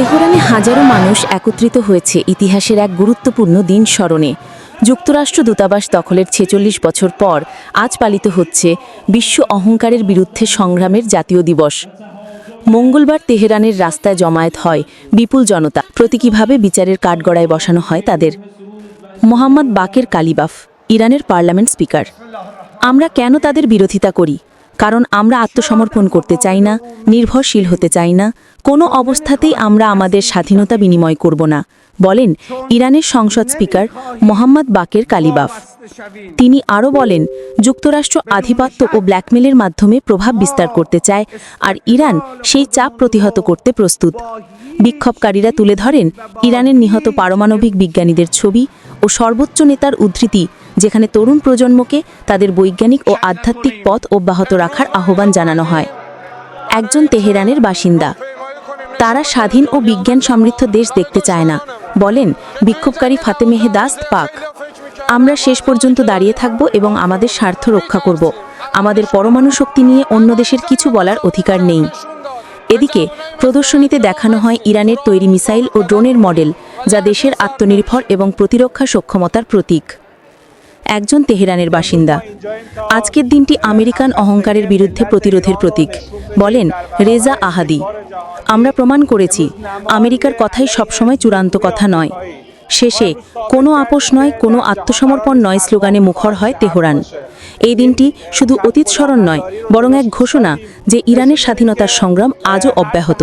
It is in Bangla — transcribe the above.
তেহরানে হাজারো মানুষ একত্রিত হয়েছে ইতিহাসের এক গুরুত্বপূর্ণ দিন স্মরণে। যুক্তরাষ্ট্র দূতাবাস দখলের ছেচল্লিশ বছর পর আজ পালিত হচ্ছে বিশ্ব অহংকারের বিরুদ্ধে সংগ্রামের জাতীয় দিবস। মঙ্গলবার তেহরানের রাস্তায় জমায়েত হয় বিপুল জনতা। প্রতীকীভাবে বিচারের কাঠগড়ায় বসানো হয় তাদের। মোহাম্মদ বাকের কালিবাফ, ইরানের পার্লামেন্ট স্পিকার। আমরা কেন তাদের বিরোধিতা করি? কারণ আমরা আত্মসমর্পণ করতে চাই না, নির্ভরশীল হতে চাই না, কোনো অবস্থাতেই আমরা আমাদের স্বাধীনতা বিনিময় করব না, বলেন ইরানের সংসদ স্পিকার মোহাম্মদ বাকের কালিবাফ। তিনি আরও বলেন, যুক্তরাষ্ট্র আধিপত্য ও ব্ল্যাকমেলের মাধ্যমে প্রভাব বিস্তার করতে চায় আর ইরান সেই চাপ প্রতিহত করতে প্রস্তুত। বিক্ষোভকারীরা তুলে ধরেন, ইরানের নিহত পারমাণবিক বিজ্ঞানীদের ছবি ও সর্বোচ্চ নেতার উদ্ধৃতি যেখানে তরুণ প্রজন্মকে তাদের বৈজ্ঞানিক ও আধ্যাত্মিক পথ অব্যাহত রাখার আহ্বান জানানো হয়। একজন তেহরানের বাসিন্দা। তারা স্বাধীন ও বিজ্ঞান সমৃদ্ধ দেশ দেখতে চায় না। বলেন, বিক্ষোভকারী ফাতেমেহে দাস পাক, আমরা শেষ পর্যন্ত দাঁড়িয়ে থাকব এবং আমাদের স্বার্থ রক্ষা করব। আমাদের পরমাণু শক্তি নিয়ে অন্য দেশের কিছু বলার অধিকার নেই। এদিকে, প্রদর্শনীতে দেখানো হয় ইরানের তৈরি মিসাইল ও ড্রোনের মডেল, যা দেশের আত্মনির্ভর এবং প্রতিরক্ষা সক্ষমতার প্রতীক। একজন তেহরানের বাসিন্দা। আজকের দিনটি আমেরিকান অহংকারের বিরুদ্ধে প্রতিরোধের প্রতীক, বলেন রেজা আহাদি। আমরা প্রমাণ করেছি, আমেরিকার কথাই সবসময় চূড়ান্ত কথা নয়। শেষে, কোনো আপোষ নয়, কোনো আত্মসমর্পণ নয় স্লোগানে মুখর হয় তেহরান। এই দিনটি শুধু অতীত স্মরণ নয়, বরং এক ঘোষণা যে ইরানের স্বাধীনতার সংগ্রাম আজও অব্যাহত।